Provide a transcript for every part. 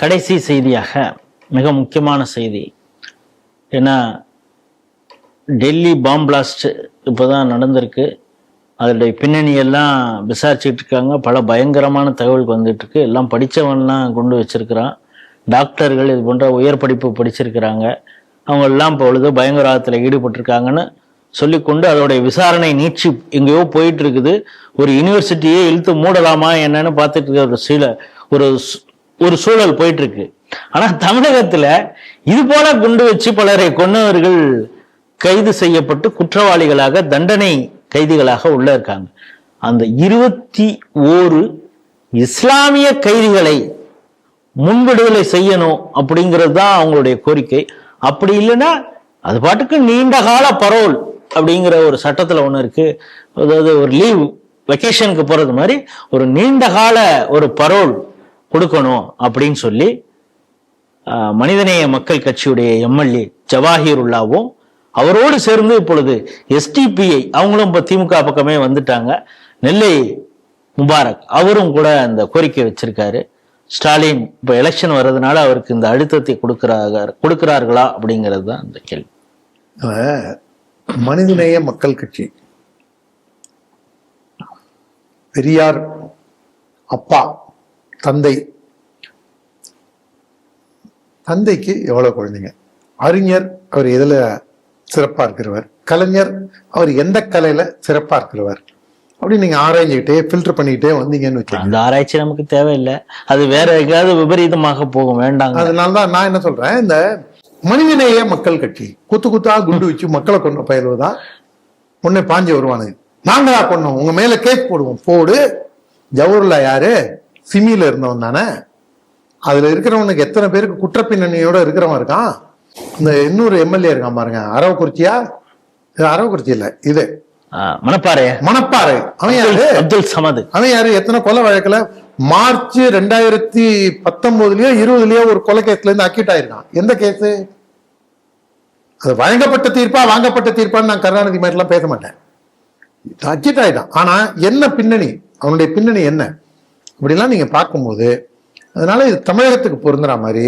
கடைசி செய்தியாக மிக முக்கியமான செய்தி. ஏன்னா டெல்லி பாம் பிளாஸ்ட் இப்போதான் நடந்திருக்கு. அதனுடைய பின்னணியெல்லாம் விசாரிச்சுட்டு இருக்காங்க. பல பயங்கரமான தகவலுக்கு வந்துட்டுருக்கு எல்லாம் படித்தவன்லாம் கொண்டு வச்சிருக்கிறான். டாக்டர்கள் இது போன்ற உயர் படிப்பு படிச்சிருக்கிறாங்க. அவங்க எல்லாம் பொழுது பயங்கரவாதத்தில் ஈடுபட்டிருக்காங்கன்னு சொல்லிக்கொண்டு அதோடைய விசாரணை நீட்சி எங்கேயோ போயிட்டு இருக்குது. ஒரு யூனிவர்சிட்டியே இழுத்து மூடலாமா என்னன்னு பார்த்துட்டு இருக்கிற ஒரு சில ஒரு ஒரு சூழல் போயிட்டு இருக்கு ஆனா தமிழகத்துல இது போல குண்டு வச்சு பலரை கொன்னவர்கள் கைது செய்யப்பட்டு குற்றவாளிகளாக தண்டனை கைதிகளாக உள்ள இருக்காங்க. அந்த இருபத்தி ஓரு இஸ்லாமிய கைதிகளை முன்விடுதலை செய்யணும் அப்படிங்கிறது தான் அவங்களுடைய கோரிக்கை. அப்படி இல்லைன்னா அது பாட்டுக்கு நீண்ட கால பரோல் அப்படிங்கிற ஒரு சட்டத்துல ஒண்ணு இருக்கு. அதாவது ஒரு லீவ் வெக்கேஷனுக்கு போறது மாதிரி ஒரு நீண்ட கால ஒரு பரோல் கொடுக்கணும் அப்படின்னு சொல்லி ஆஹ், மனிதநேய மக்கள் கட்சியுடைய எம்எல்ஏ ஜவாஹிருல்லாவும் அவரோடு சேர்ந்து இப்பொழுது எஸ்டிபிஐ அவங்களும் இப்போ திமுக பக்கமே வந்துட்டாங்க. நெல்லை முபாரக் அவரும் கூட அந்த கோரிக்கை வச்சிருக்காரு. ஸ்டாலின் இப்போ எலெக்ஷன் வர்றதுனால அவருக்கு இந்த அழுத்தத்தை கொடுக்கிறாங்க கொடுக்கிறார்களா அப்படிங்கிறது தான் அந்த கேள்வி. மனிதநேய மக்கள் கட்சி. பெரியார் அப்பா தந்தை. தந்தைக்கு எவ்வளவு குழந்தைங்க? அறிஞர் அவர் எதுல சிறப்பா இருக்கிறவர்? கலைஞர் அவர் எந்த கலையில சிறப்பா இருக்கிறவர்? அப்படி நீங்க ஆராய்ஞ்சுக்கிட்டே ஃபில்டர் பண்ணிக்கிட்டே வந்தீங்கன்னு வச்சுக்கோங்க. அந்த ஆராய்ச்சி நமக்கு தேவையில்லை. அது வேற எங்கேயாவது விபரீதமாக போகும். வேண்டாங்க. அதனால தான் நான் என்ன சொல்றேன் இந்த மனிதநேய மக்கள் கட்சி குத்து குத்தா குண்டு வச்சு மக்களை கொண்ட பயிர்வுதான் உன்னை பாஞ்சு வருவானுங்க. நாங்களா கொண்டோம் உங்க மேல கேஸ் போடுவோம். போடு. ஜவஹர்லா யாரு? சிமியில இருந்தவன் தானே? அதுல இருக்கிறவனுக்கு எத்தனை பேருக்கு குற்றப்பின்னணியோட இருக்கிறவன் இருக்கான்? இந்த இன்னொரு எம்எல்ஏ இருக்கான் பாருங்க அரவக்குறிச்சியா? இது அரவக்குறிச்சி இல்ல இது. ஆஹ், மணப்பாறைய மணப்பாறை. அவன் யாரு? அப்துல் சமது. அவன் யாரு? எத்தனை கொலை வழக்குல? மார்ச் ரெண்டாயிரத்தி பத்தொன்பதுலயோ இருபதுலயோ ஒரு கொலை கேஸ்ல இருந்து அக்யூட் ஆயிருக்கான். எந்த கேஸ்? அது வழங்கப்பட்ட தீர்ப்பா வாங்கப்பட்ட தீர்ப்பான்னு நான் கருணாநிதி மாதிரி எல்லாம் பேச மாட்டேன். அக்யூட் ஆயிட்டான். ஆனா என்ன பின்னணி? அவனுடைய பின்னணி என்ன? இப்படிலாம் நீங்க பார்க்கும்போது அதனால இது தமிழகத்துக்கு பொருந்துற மாதிரி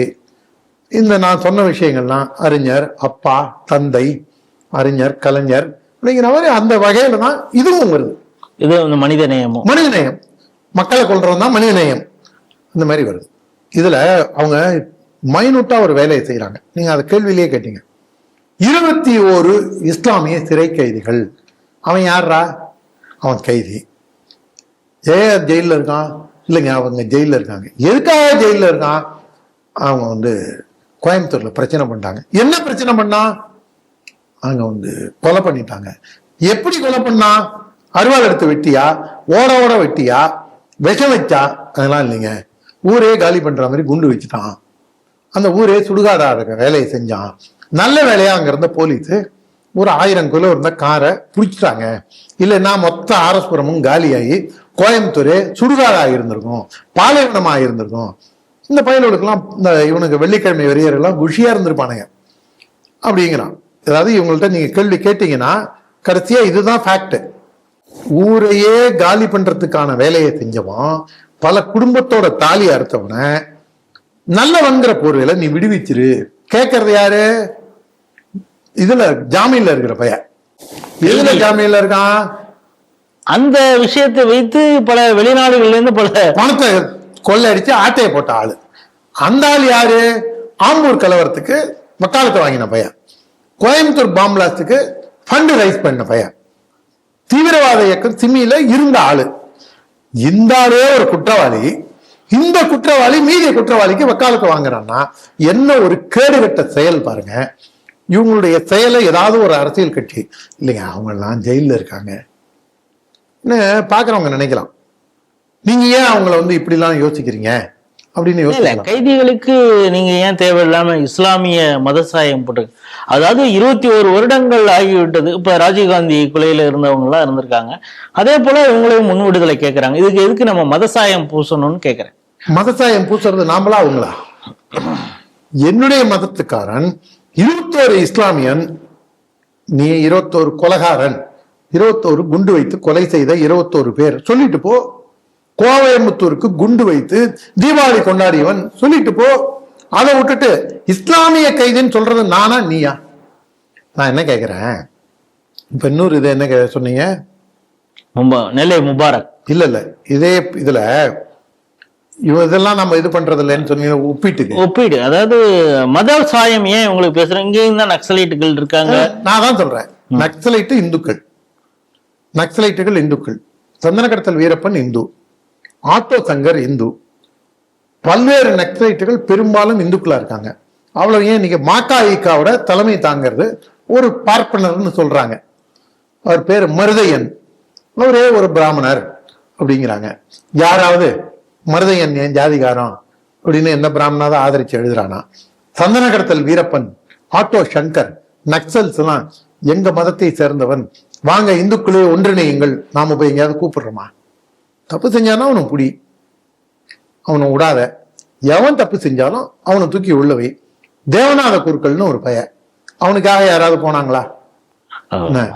இந்த நான் சொன்ன விஷயங்கள்லாம் அறிஞர் அப்பா தந்தை அறிஞர் கலைஞர் அப்படிங்கிற மாதிரி அந்த வகையில தான் இதுவும் வருது. இது வந்து மனித நேயமும் மனிதநேயம் மக்களை கொள்றவன் தான் மனிதநேயம் இந்த மாதிரி வருது. இதுல அவங்க மைனூட்டா ஒரு வேலையை செய்யறாங்க நீங்க அதை கேள்வியிலேயே கேட்டீங்க. இருபத்தி ஓரு இஸ்லாமிய சிறை கைதிகள் அவன் யாரா அவன் கைதி. ஏன் ஜெயிலில் இருக்கான். இல்லைங்க அவங்க ஜெயிலில் இருக்காங்க. எதுக்காக ஜெயிலில் இருக்கான் அவங்க வந்து கோயம்புத்தூரில் பிரச்சனை பண்ணிட்டாங்க. என்ன பிரச்சனை பண்ணா? அவங்க வந்து கொலை பண்ணிட்டாங்க. எப்படி கொலை பண்ணா? அருவாள் எடுத்து வெட்டியா? ஓட ஓட வெட்டியா? விஷம் வச்சா? அதெல்லாம் இல்லைங்க. ஊரே காலி பண்ணுற மாதிரி குண்டு வச்சுட்டான். அந்த ஊரே சுடுகாடாக இருக்க வேலையை செஞ்சான். நல்ல வேலையா அங்கே இருந்த போலீஸு ஒரு ஆயிரம் கிலோ இருந்த காரை பிடிச்சிட்டாங்க. இல்லைன்னா மொத்த ஆரஸ்புரமும் காலியாகி கோயம்புத்தூர் சுடுகாடா இருந்திருக்கும் பாலைவனம் இருந்திருக்கும். இந்த பயலுக்கெல்லாம் இந்த இவனுக்கு வெள்ளிக்கிழமை வெறியர்கள்லாம் குஷியாக இருந்திருப்பானுங்க. அப்படிங்கிறான். அதாவது இவங்கள்ட்ட நீங்கள் கேள்வி கேட்டிங்கன்னா கடைசியாக இதுதான் ஃபேக்ட் ஊரையே காலி பண்ணுறதுக்கான வேலையை செஞ்சவன் பல குடும்பத்தோட தாலி அறுத்தவனை நல்லவன்கிற போர்வையில நீ விடுவிச்சிரு. கேட்கறது யாரு? இதுல ஜாமீன்ல இருக்கிற பையன். எதுல ஜாமீன்ல இருக்கான்? அந்த விஷயத்தை வைத்து பல வெளிநாடுகள்ல இருந்து பல பணத்தை கொள்ளையடிச்சு ஆட்டையை போட்ட ஆளு. அந்த ஆள் யாரு? ஆம்பூர் கலவரத்துக்கு வக்காலத்தை வாங்கின பையன். கோயம்புத்தூர் பாம் பிளாஸ்டுக்கு ஃபண்ட் ரைஸ் பண்ண பையன். தீவிரவாத இயக்கம் சிமியில இருந்த ஆளு. இந்த ஆளே ஒரு குற்றவாளி. இந்த குற்றவாளி மீதிய குற்றவாளிக்கு வக்காலத்து வாங்குறான்னா என்ன ஒரு கேடுகட்ட செயல் பாருங்க. இவங்களுடைய செயலை ஏதாவது ஒரு அரசியல் கட்சி. இல்லைங்க அவங்கெல்லாம் ஜெயில்ல இருக்காங்க. பாக்குறவங்க நினைக்கலாம். நீங்க ஏன் அவங்கள வந்து இப்படிலாம் யோசிக்கிறீங்க? அப்படின்னு இல்ல யோசிக்கலாம். கைதிகளுக்கு நீங்க ஏன் தேவையில்லாம இஸ்லாமிய மதசாயம் போட்டு அதாவது இருபத்தி ஒரு வருடங்கள் ஆகிவிட்டது. இப்ப ராஜீவ்காந்தி கொலையில இருந்தவங்க எல்லாம் இருந்திருக்காங்க. அதே போல இவங்களையும் முன் விடுதலை கேட்கறாங்க இதுக்கு எதுக்கு நம்ம மதசாயம் பூசணும்னு கேக்குறேன். மதசாயம் பூசுறது நாமளா அவங்களா? என்னுடைய மதத்துக்காரன் இருபத்தோரு இஸ்லாமியன் நீ இருபத்தோரு கொலகாரன் இருபத்தோரு குண்டு வைத்து கொலை செய்த இருபத்தோரு பேர். சொல்லிட்டு போ. கோவையம்புத்தூருக்கு குண்டு வைத்து தீபாவளி கொண்டாடியவன். சொல்லிட்டு போ. அதை விட்டுட்டு இஸ்லாமிய கைதின்னு சொல்றது நானா நீயா? நான் என்ன கேக்குறேன்? இப்ப இன்னொரு இது என்ன சொன்னீங்க? நெல்லை முபாரக். இல்ல இல்ல. இதே இதுல இதெல்லாம் நம்ம இது பண்றது இல்லைன்னு சொன்னீங்க ஒப்பிட்டுக்கு. ஒப்பீடு. அதாவது மத சாயம் ஏன் உங்களுக்கு பேசுறேன் இங்கேயும் தான் நக்சலைட்டுகள் இருக்காங்க. நான் தான் சொல்றேன். நக்சலைட்டு இந்துக்கள். நக்சலைட்டுகள் இந்துக்கள். சந்தன கடத்தல் வீரப்பன் இந்து. ஆட்டோ சங்கர் இந்து. பல்வேறு நக்சலைட்டுகள் பெரும்பாலும் இந்துக்களா இருக்காங்க. அவ்வளவு ஏன் நீங்க மாக்காயிக்காவோட தலைமை தாங்கிறது ஒரு பார்ப்பனர்னு சொல்றாங்க. அவர் பேர் மருதையன். அவரே ஒரு பிராமணர் அப்படிங்கிறாங்க. யாராவது? மருதையன் என் ஜாதிகாரம் அப்படின்னு எந்த பிராமணாவது ஆதரிச்சு எழுதுறானா? சந்தன கடத்தல் வீரப்பன் ஆட்டோ சங்கர் நக்சல்ஸ் எல்லாம் எங்க மதத்தை சேர்ந்தவன். வாங்க இந்துக்களே ஒன்றிணையுங்கள். நாம போய் எங்கேயாவது கூப்பிடுறோமா? தப்பு செஞ்சானா அவனை புடி. அவனை விடாத எவன் தப்பு செஞ்சாலும் அவனை தூக்கி உள்ள வை. தேவநாத குருக்கள்னு ஒரு பையன் அவனுக்காக யாராவது போனாங்களா?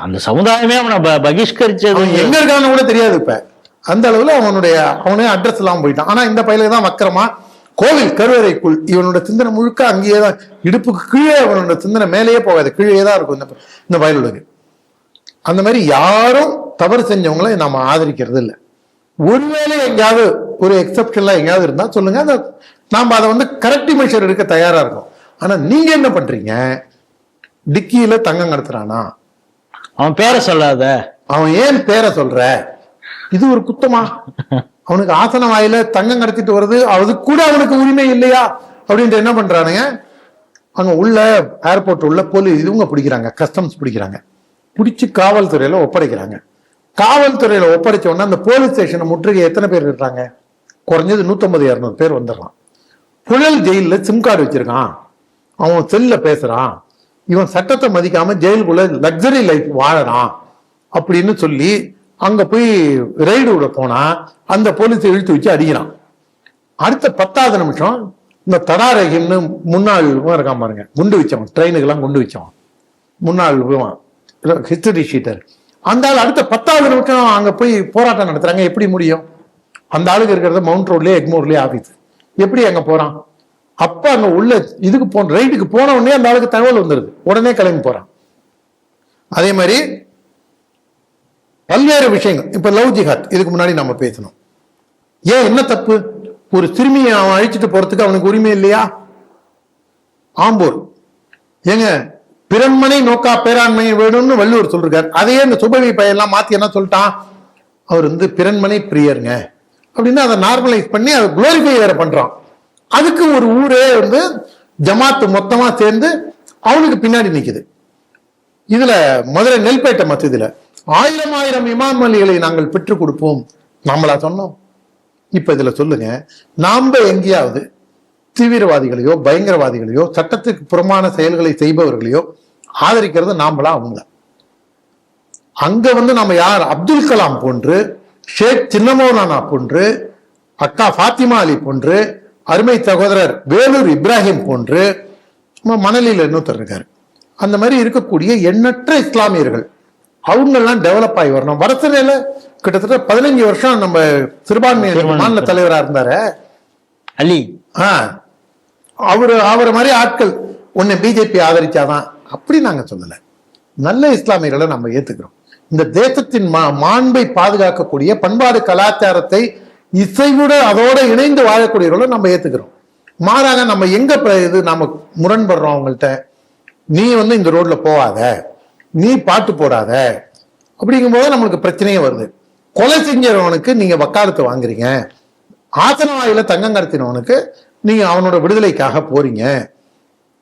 அந்த சமுதாயமே அவனை பகிஷ்கரிச்சது. எங்க இருக்கான்னு கூட தெரியாது இப்ப. அந்த அளவுல அவனுடைய அவனே அட்ரஸ் இல்லாம போயிட்டான். ஆனா இந்த பையில தான் வக்கரமா கோவில் கருவறைக்குள் இவனோட சிந்தனை முழுக்க அங்கேயே தான் இடுப்புக்கு கீழே அவனோட சிந்தனை மேலேயே போகாது கீழே தான் இருக்கும் இந்த இந்த பயலுக்கு அந்த மாதிரி யாரும் தவறு செஞ்சவங்கள நாம ஆதரிக்கிறது இல்லை. ஒருவேளை எங்கேயாவது ஒரு எக்ஸப்ஷன்லாம் எங்கேயாவது இருந்தா சொல்லுங்க அந்த நாம அதை வந்து கரெக்டிவ் மெஷர் எடுக்க தயாரா இருக்கோம். ஆனா நீங்க என்ன பண்றீங்க? டிக்கியில தங்கம் கடத்துறானா? அவன் பேரை சொல்லாத. அவன் ஏன் பேரை சொல்ற? இது ஒரு குத்தமா? அவனுக்கு ஆசன வாயில தங்கம் கடத்திட்டு வருது அது கூட அவனுக்கு உரிமை இல்லையா? அப்படின்ட்டு என்ன பண்றானுங்க? அங்க உள்ள ஏர்போர்ட் உள்ள போலீஸ் இதுவங்க பிடிக்கிறாங்க கஸ்டம்ஸ் பிடிக்கிறாங்க. பிடிச்சி காவல்துறையில ஒப்படைக்கிறாங்க. காவல்துறையில ஒப்படைச்ச உடனே அந்த போலீஸ் ஸ்டேஷனை முற்றுகை எத்தனை பேர் இருக்காங்க குறைஞ்சது நூத்தம்பது இரநூறு பேர் வந்துடுறான். புழல் ஜெயில சிம் கார்டு வச்சிருக்கான். அவன் செல்ல பேசுறான். இவன் சட்டத்தை மதிக்காம ஜெயிலுக்குள்ள லக்ஸரி லைஃப் வாழறான். அப்படின்னு சொல்லி அங்க போய் ரெய்டு விட போனா அந்த போலீஸை இழுத்து வச்சு அடிக்கிறான். அடுத்த பத்தாவது நிமிஷம் இந்த தடாரகின்னு முன்னாள் இருக்கான் பாருங்க குண்டு வச்சவன் ட்ரெயினுக்கெல்லாம் குண்டு வச்சவன். முன்னாள் ஹிஸ்டரி ஷீட்டர் அந்த ஆள் அடுத்த பத்தாவது நிமிஷம் அங்க போய் போராட்டம் நடத்துறாங்க எப்படி முடியும்? அந்த ஆளுக்கு இருக்கிறது மவுண்ட் ரோட்லயே எக்மோர்லயே ஆபீஸ் எப்படி அங்க போறான்? அப்ப அங்க உள்ள இதுக்கு போன ரைடுக்கு போன உடனே அந்த ஆளுக்கு தகவல் வந்துருது. உடனே கிளம்பி போறான். அதே மாதிரி பல்வேறு விஷயங்கள். இப்போ லவ் ஜிஹாத் இதுக்கு முன்னாடி நம்ம பேசணும் ஏன் என்ன தப்பு? ஒரு சிறுமியை அவன் அழிச்சிட்டு போறதுக்கு அவனுக்கு உரிமை இல்லையா? ஆம்பூர் ஏங்க பிறன்மனை நோக்கா பேராண்மை வேணும்னு வள்ளுவர் சொல்றார். அதையே இந்த சுபவி பையெல்லாம் மாத்தி என்ன சொல்லிட்டான்? அவர் வந்து பிறன்மனை பிரியருங்க. அப்படின்னு அதை நார்மலைஸ் பண்ணி அதை குளோரிஃபை வேற பண்றான். அதுக்கு ஒரு ஊரே வந்து ஜமாத்து மொத்தமா சேர்ந்து அவனுக்கு பின்னாடி நிக்குது. இதுல மதுரை நெல்பேட்டை மசூதியில ஆயிரம் ஆயிரம் இமாம் அலிகளை நாங்கள் பெற்றுக் கொடுப்போம். நம்மளா சொன்னோம். இப்ப இதுல சொல்லுங்க நாம எங்கேயாவது தீவிரவாதிகளையோ பயங்கரவாதிகளையோ சட்டத்துக்கு புறமான செயல்களை செய்பவர்களையோ ஆதரிக்கிறது நாமளா அவங்க. அங்க வந்து நம்ம யார்? அப்துல் கலாம் போன்று ஷேக் சின்னமோனானா போன்று அக்கா ஃபாத்திமா அலி போன்று அருமை சகோதரர் வேலூர் இப்ராஹிம் போன்று நம்ம மணலியில் இன்னொருத்தர் இருக்காரு. அந்த மாதிரி இருக்கக்கூடிய எண்ணற்ற இஸ்லாமியர்கள். அவங்கெல்லாம் டெவலப் ஆகி வரணும். வடசனையில கிட்டத்தட்ட பதினஞ்சு வருஷம் நம்ம சிறுபான்மை மாநில தலைவரா இருந்தாரு. அலி. ஆ. அவரு அவரை மாதிரி ஆட்கள் உன்னை பிஜேபி ஆதரிச்சாதான். அப்படி நாங்க சொல்லல. நல்ல இஸ்லாமியர்களை நம்ம ஏத்துக்கிறோம். இந்த தேசத்தின் மா மாண்பை பாதுகாக்கக்கூடிய பண்பாடு கலாச்சாரத்தை இசைவுட அதோட இணைந்து வாழக்கூடியவர்களை நம்ம ஏத்துக்கிறோம். மாறாக நம்ம எங்க இது நாம முரண்படுறோம் அவங்கள்ட்ட? நீ வந்து இந்த ரோட்ல போகாத. நீ பாட்டு போடாத. அப்படிங்கும்போது நம்மளுக்கு பிரச்சனையே வருது. கொலை செஞ்சவனுக்கு நீங்க வக்காலத்து வாங்குறீங்க. ஆசன வாயில தங்கம் கடத்தினவனுக்கு நீங்க அவனோட விடுதலைக்காக போறீங்க.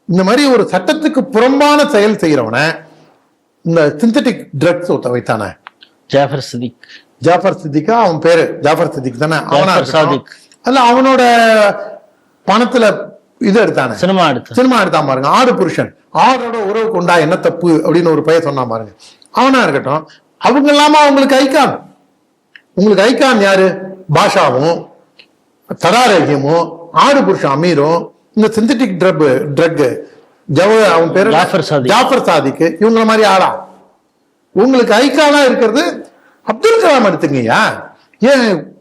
இந்த மாதிரி ஒரு சட்டத்துக்கு புறம்பான செயல் செய்யறவனை இந்த சிந்தட்டிக் ட்ரக்ஸ் ஒருத்த வைத்தானே? ஜாஃபர் சிதிக். ஜாஃபர் சித்திக்கா அவன் பேரு ஜாஃபர் சித்திக் தானே? அவனா. சாதிக். அல்ல அவனோட பணத்துல இது எடுத்தானே? சினிமா எடுத்து சினிமா எடுத்தான் பாருங்க. ஆடு புருஷன். ஆடோட உறவு கொண்டா என்ன தப்பு அப்படின்னு ஒரு பையன் சொன்னான் பாருங்க. அவனா இருக்கட்டும் அவங்க இல்லாம அவங்களுக்கு ஐக்கான் உங்களுக்கு ஐக்கான் யாரு? பாஷாவும் தடாரகியமும் ஆடு புருஷன் அமீரும் இந்த சிந்தட்டிக் ட்ரக் ட்ரக் ஜவ அவன் பேரு ஜாஃபர் சாதிக். ஜாஃபர் சாதிக் இவங்கள மாதிரி ஆளா? உங்களுக்கு ஐக்கானா இருக்கிறது அப்துல் கலாம் எடுத்துங்கய்யா ஏன்?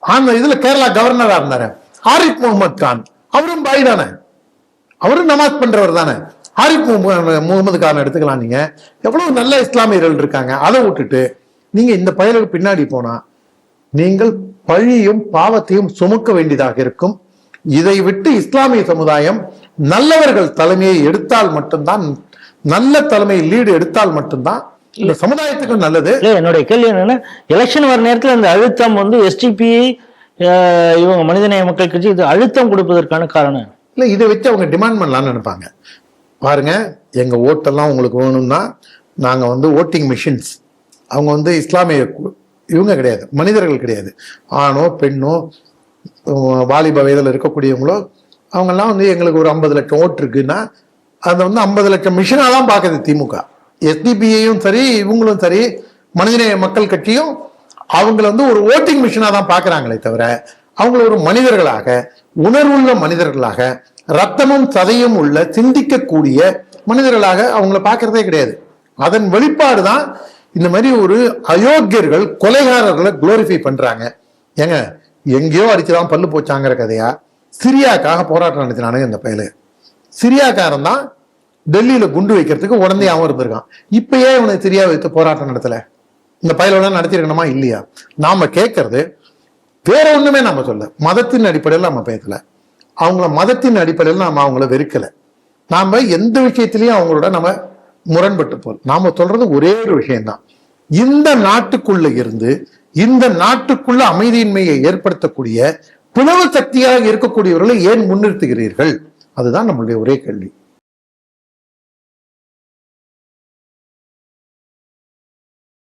அந்த இதுல கேரளா கவர்னரா இருந்தாரு. ஆரிஃப் முகமது கான். அவரும் பாய் தானே. அவரும் நமாஸ் பண்றவர் தானே. ஆரிஃப் முகமது- கான் எடுத்துக்கலாம் நீங்க. எவ்வளவு நல்ல இஸ்லாமியர்கள் இருக்காங்க அதை விட்டுட்டு நீங்க இந்த பயலுக்கு பின்னாடி போனா நீங்கள் பழியும் பாவத்தையும் சுமக்க வேண்டியதாக இருக்கும். இதை விட்டு இஸ்லாமிய சமுதாயம் நல்லவர்கள் தலைமையை எடுத்தால் மட்டும்தான் நல்ல தலைமை லீடு எடுத்தால் மட்டும்தான் இந்த சமுதாயத்துக்கு நல்லது. இல்ல என்னுடைய கேள்வி என்னன்னா எலெக்ஷன் வர நேரத்துல இந்த அழுத்தம் வந்து எஸ்டிபி இவங்க மனிதநேய மக்கள் கட்சி இது அழுத்தம் கொடுப்பதற்கான காரணம்? இல்ல இதை வச்சு அவங்க டிமாண்ட் பண்ணலாம்னு நினைப்பாங்க. பாருங்க எங்க ஓட்டெல்லாம் உங்களுக்கு வேணும்னா நாங்க வந்து ஓட்டிங் மிஷின்ஸ் அவங்க வந்து இஸ்லாமிய இவங்க கிடையாது மனிதர்கள் கிடையாது. ஆணோ பெண்ணோ வாலிப வயதில் இருக்கக்கூடியவங்களோ அவங்கெல்லாம் வந்து எங்களுக்கு ஒரு ஐம்பது லட்சம் ஓட்டு இருக்குன்னா அதை வந்து ஐம்பது லட்சம் மிஷினாக தான் பார்க்குது திமுக. எஸ்டிபிஐயும் சரி இவங்களும் சரி மனிதநேய மக்கள் கட்சியும் அவங்கள வந்து ஒரு ஓட்டிங் மிஷினாக தான் பார்க்குறாங்களே தவிர அவங்கள ஒரு மனிதர்களாக உணர்வுள்ள மனிதர்களாக ரத்தமும் சதையும் உள்ள சிந்திக்கக்கூடிய மனிதர்களாக அவங்கள பார்க்கறதே கிடையாது. அதன் வெளிப்பாடு தான் இந்த மாதிரி ஒரு அயோக்கியர்கள் கொலைகாரர்களை குளோரிஃபை பண்றாங்க. ஏங்க எங்கேயோ அடிச்சுதான் பல்லு போச்சாங்கிற கதையா? சிரியாக்காக போராட்டம் நடத்தினானுங்க இந்த பயலு. சிரியாக்காரன் தான் டெல்லியில குண்டு வைக்கிறதுக்கு உடனே அவன் இருந்திருக்கான் இப்பயே இவனை சிரியா வைத்து போராட்டம் நடத்தல? இந்த பயலோட நடத்திருக்கணுமா இல்லையா? நாம கேட்கறது வேற ஒண்ணுமே நாம சொல்ல மதத்தின் அடிப்படையில் நம்ம பேசல. அவங்கள மதத்தின் அடிப்படையில் நாம் அவங்கள வெறுக்கல. நாம் எந்த விஷயத்திலையும் அவங்களோட நம்ம முரண்பட்டு போல் நாம் சொல்றது ஒரே ஒரு விஷயம்தான். இந்த நாட்டுக்குள்ள இருந்து இந்த நாட்டுக்குள்ள அமைதியின்மையை ஏற்படுத்தக்கூடிய பிளவு சக்தியாக இருக்கக்கூடியவர்களை ஏன் முன்னிறுத்துகிறீர்கள்? அதுதான் நம்மளுடைய ஒரே கேள்வி.